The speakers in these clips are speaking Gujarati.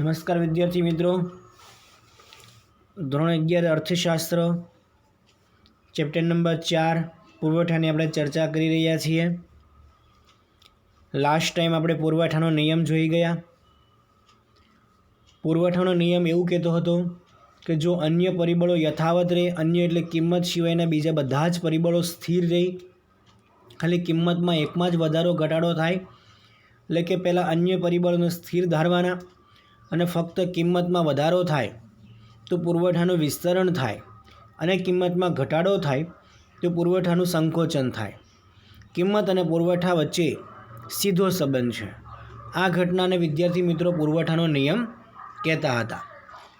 નમસ્કાર વિદ્યાર્થી મિત્રો. ધોરણ અગિયાર, અર્થશાસ્ત્ર, ચેપ્ટર નંબર ચાર, પુરવઠાની આપણે ચર્ચા કરી રહ્યા છીએ. લાસ્ટ ટાઈમ આપણે પુરવઠાનો નિયમ જોઈ ગયા. પુરવઠાનો નિયમ એવું કહેતો હતો કે જો અન્ય પરિબળો યથાવત રહે, અન્ય એટલે કિંમત સિવાયના બીજા બધા જ પરિબળો સ્થિર રહી, ખાલી કિંમતમાં એકમાં જ વધારો ઘટાડો થાય, એટલે કે પહેલાં અન્ય પરિબળોને સ્થિર ધારવાના. અને ફક્ત કિંમતમાં વધારો થાય તો પુરવઠાનું વિસ્તરણ થાય અને કિંમતમાં ઘટાડો થાય તો પુરવઠાનું સંકોચન થાય. કિંમત અને પુરવઠા વચ્ચે સીધો સંબંધ છે. આ ઘટનાને વિદ્યાર્થી મિત્રો પુરવઠાનો નિયમ કહેતા હતા.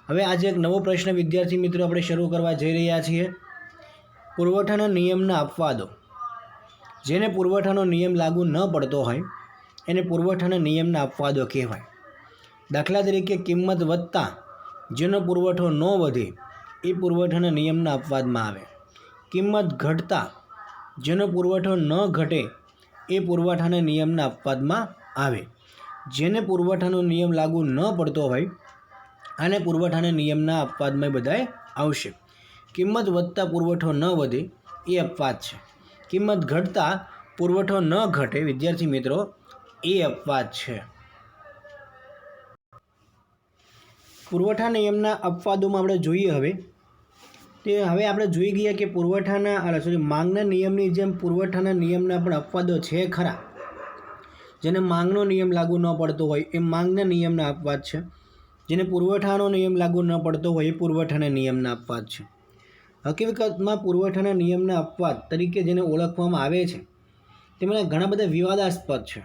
હવે આજે એક નવો પ્રશ્ન વિદ્યાર્થી મિત્રો આપણે શરૂ કરવા જઈ રહ્યા છીએ. પુરવઠાના નિયમના અપવાદો જેને પુરવઠાનો નિયમ લાગુ ન પડતો હોય એને પુરવઠાના નિયમના અપવાદો કહેવાય. દાખલા તરીકે કિંમત વધતા જેનો પુરવઠો ન વધે, એ પુરવઠાના નિયમના અપવાદમાં આવે. કિંમત ઘટતા જેનો પુરવઠો ન ઘટે, એ પુરવઠાના નિયમના અપવાદમાં આવે. જેને પુરવઠાનો નિયમ લાગુ ન પડતો હોય, આને પુરવઠાના નિયમના અપવાદમાં બધાય આવશે. કિંમત વધતા પુરવઠો ન વધે, એ અપવાદ છે. કિંમત ઘટતા પુરવઠો ન ઘટે, વિદ્યાર્થી મિત્રો, એ અપવાદ છે. પુરવઠા નિયમના અપવાદોમાં આપણે જોઈએ હવે. તે હવે આપણે જોઈ ગયા કે પુરવઠાના સોરી માંગના નિયમની જેમ પુરવઠાના નિયમના પણ અપવાદો છે ખરા. જેને માંગનો નિયમ લાગુ ન પડતો હોય, એ માંગના નિયમના અપવાદ છે. જેને પુરવઠાનો નિયમ લાગુ ન પડતો હોય, એ પુરવઠાના નિયમના અપવાદ છે. હકીકતમાં પુરવઠાના નિયમના અપવાદ તરીકે જેને ઓળખવામાં આવે છે તેમાં ઘણા બધા વિવાદાસ્પદ છે.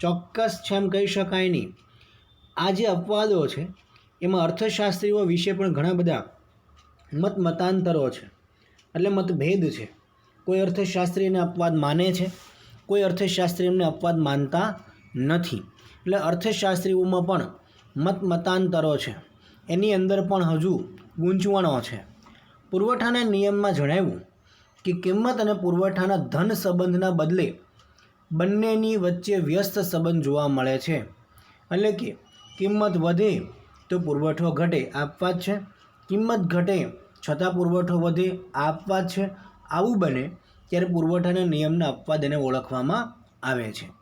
ચોક્કસ છે એમ કહી શકાય નહીં. આ જે અપવાદો છે એમાં અર્થશાસ્ત્રીઓ વિશે પણ ઘણા બધા મત મતાંતરો છે. એટલે મતભેદ છે. કોઈ અર્થશાસ્ત્રી એને અપવાદ માને છે. કોઈ અર્થશાસ્ત્રી એમને અપવાદ માનતા નથી. એટલે અર્થશાસ્ત્રીઓમાં પણ મત મતાંતરો છે. એની અંદર પણ હજુ ગૂંચવણો છે. પુરવઠાના નિયમમાં જણાવ્યું કે કિંમત અને પુરવઠાના ધન સંબંધના બદલે બંનેની વચ્ચે વ્યસ્ત સંબંધ જોવા મળે છે. એટલે કે કિંમત વધે તો પુરવઠો ઘટે, આપવા જ છે. કિંમત ઘટે, છતાં પુરવઠો વધે, આપવા જ છે. આવું બને ત્યારે પુરવઠાના નિયમના અપવાદ એને ઓળખવામાં આવે છે.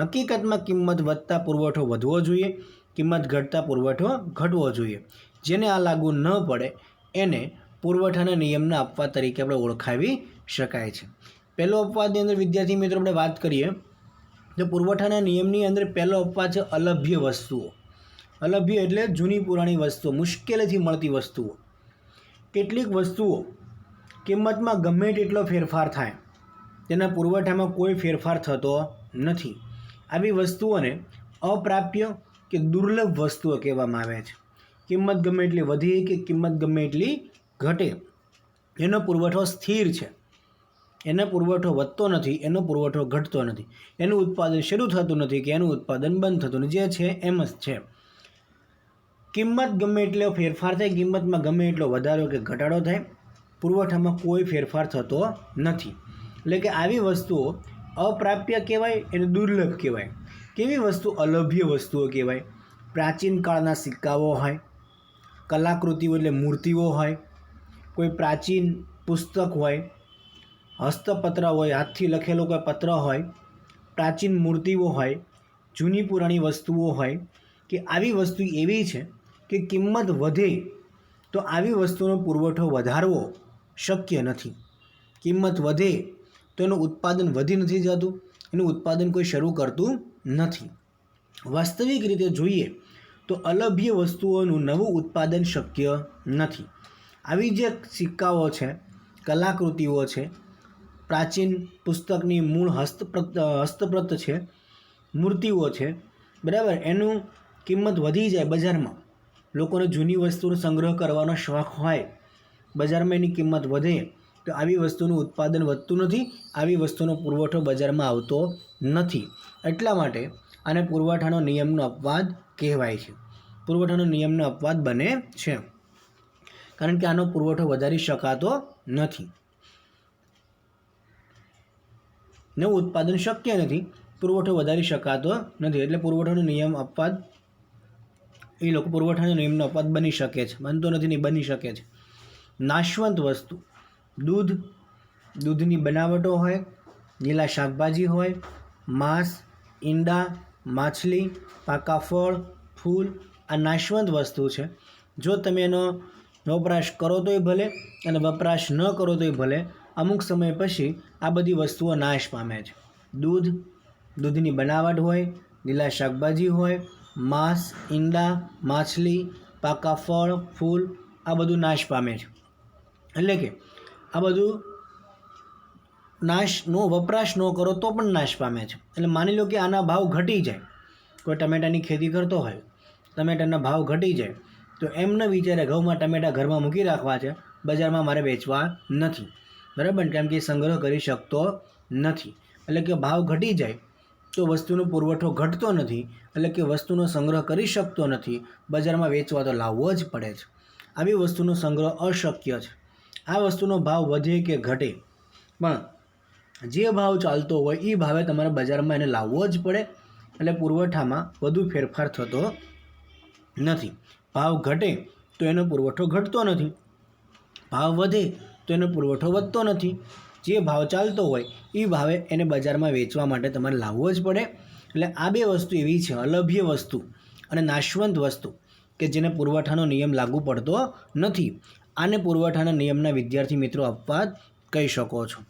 હકીકતમાં કિંમત વધતા પુરવઠો વધવો જોઈએ, કિંમત ઘટતા પુરવઠો ઘટવો જોઈએ. જેને આ લાગુ ન પડે, એને પુરવઠાના નિયમના અપવાદ તરીકે આપણે ઓળખાવી શકાય છે. પહેલો અપવાદની અંદર, વિદ્યાર્થી મિત્રો, આપણે વાત કરીએ તો પુરવઠાના નિયમની અંદર પહેલો અપવાદ છે અલભ્ય વસ્તુઓ. અલભ્ય એટલે જૂની પુરાણી વસ્તુઓ, મુશ્કેલીથી મળતી વસ્તુઓ. કેટલીક વસ્તુઓ કિંમતમાં ગમે તેટલો ફેરફાર થાય, તેના પુરવઠામાં કોઈ ફેરફાર થતો નથી. આવી વસ્તુઓને અપ્રાપ્ય કે દુર્લભ વસ્તુઓ કહેવામાં આવે છે. કિંમત ગમે એટલી વધી કે કિંમત ગમે એટલી ઘટે, એનો પુરવઠો સ્થિર છે. એનો પુરવઠો વધતો નથી, એનો પુરવઠો ઘટતો નથી. એનું ઉત્પાદન શરૂ થતું નથી કે એનું ઉત્પાદન બંધ થતું નથી, જે છે એમ જ છે. કિંમત ગમે એટલો ફેરફાર થાય, કિંમતમાં ગમે એટલો વધારો કે ઘટાડો થાય, પુરવઠામાં કોઈ ફેરફાર થતો નથી. એટલે કે આવી વસ્તુઓ અપ્રાપ્ય કહેવાય એટલે દુર્લભ કહેવાય. કેવી વસ્તુ? અલભ્ય વસ્તુઓ કહેવાય. પ્રાચીન કાળના સિક્કાઓ હોય, કલાકૃતિઓ એટલે મૂર્તિઓ હોય, કોઈ પ્રાચીન પુસ્તક હોય, હસ્તપત્ર હોય, હાથથી લખેલો કોઈ પત્ર હોય, પ્રાચીન મૂર્તિઓ હોય, જૂની પુરાણી વસ્તુઓ હોય, કે આવી વસ્તુ એવી છે કે કિંમત વધે તો આવી વસ્તુનો પુરવઠો વધારવો શક્ય નથી. કિંમત વધે તો એનું ઉત્પાદન વધી નથી જતું, એનું ઉત્પાદન કોઈ શરૂ કરતું નથી. વાસ્તવિક રીતે જોઈએ તો અલભ્ય વસ્તુઓનું નવું ઉત્પાદન શક્ય નથી. આવી જે સિક્કાઓ છે, કલાકૃતિઓ છે, પ્રાચીન પુસ્તકની મૂળ હસ્તપ્રત હસ્તપ્રત છે, મૂર્તિઓ છે, બરાબર, એનું કિંમત વધી જાય બજારમાં. લોકોને જૂની વસ્તુનો સંગ્રહ કરવાનો શોખ હોય, બજારમાં એની કિંમત વધે, તો આવી વસ્તુનું ઉત્પાદન વધતું નથી, આવી વસ્તુનો પુરવઠો બજારમાં આવતો નથી. એટલા માટે આને પુરવઠાનો નિયમનો અપવાદ કહેવાય છે. પુરવઠાનો નિયમનો અપવાદ બને છે. કારણ કે આનો પુરવઠો વધારી શકાતો નથી. નવું ઉત્પાદન શક્ય નથી. પુરવઠો વધારી શકાતો નથી. એટલે પુરવઠાનો નિયમ અપવાદ એ લોકો પુરવઠાનો નિયમનો અપવાદ બની શકે છે, બનતો નથી નહીં બની શકે છે. નાશવંત વસ્તુ. દૂધ, દૂધની બનાવટો હોય, લીલા શાકભાજી હોય, માંસ, ઈંડા, માછલી, પાકા ફળ, ફૂલ, આ નાશવંત વસ્તુ છે. જો તમે એનો વપરાશ કરો તોય ભલે અને વપરાશ ન કરો તોય ભલે, અમુક સમય પછી આ બધી વસ્તુઓ નાશ પામે છે. દૂધ, દૂધની બનાવટ હોય, લીલા શાકભાજી હોય માંસ, ઈંડા, માછલી, પાકા ફળ, ફૂલ, આ બધું નાશ પામે છે. એટલે કે આ બધું નાશનો વપરાશ ન કરો તો પણ નાશ પામે છે. એટલે માની લો કે આના ભાવ ઘટી જાય. કોઈ ટમેટાની ખેતી કરતો હોય, ટમેટાના ભાવ ઘટી જાય, તો એમ વિચારે ઘઉંમાં ટમેટા ઘરમાં મૂકી રાખવા છે, બજારમાં મારે વેચવા નથી. બરાબર? કેમ કે સંગ્રહ કરી શકતો નથી. એટલે કે ભાવ ઘટી જાય તો વસ્તુનો પુરવઠો ઘટતો નથી, એટલે કે વસ્તુનો સંગ્રહ કરી શકતો નથી, બજારમાં વેચવા તો લાવવો જ પડે છે. આવી વસ્તુનો સંગ્રહ અશક્ય છે. આ વસ્તુનો ભાવ વધે કે ઘટે? પણ જે ભાવ ચાલતો હોય એ ભાવે તમારે બજારમાં એને લાવવો જ પડે, એટલે પુરવઠામાં વધુ ફેરફાર થતો નથી. ભાવ ઘટે તો એનો પુરવઠો ઘટતો નથી. ભાવ વધે તો એનો પુરવઠો વધતો નથી. જે ભાવ ચાલતો હોય એ ભાવે એને બજારમાં વેચવા માટે તમારે લાવવો જ પડે. એટલે આ બે વસ્તુ એવી છે, અલભ્ય વસ્તુ અને નાશવંત વસ્તુ કે જેને પુરવઠાનો નિયમ લાગુ પડતો નથી. આને પુરવઠાના નિયમના વિદ્યાર્થી મિત્રો અપવાદ કહી શકો છો.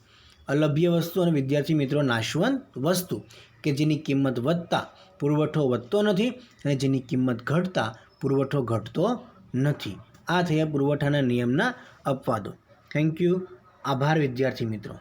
અલભ્ય વસ્તુ અને વિદ્યાર્થી મિત્રો નાશવંત વસ્તુ કે જેની કિંમત વધતા પુરવઠો વધતો નથી અને જેની કિંમત ઘટતા પુરવઠો ઘટતો નથી. આ થયા પુરવઠાના નિયમના અપવાદો. થેન્ક યુ આભાર વિદ્યાર્થી મિત્રો.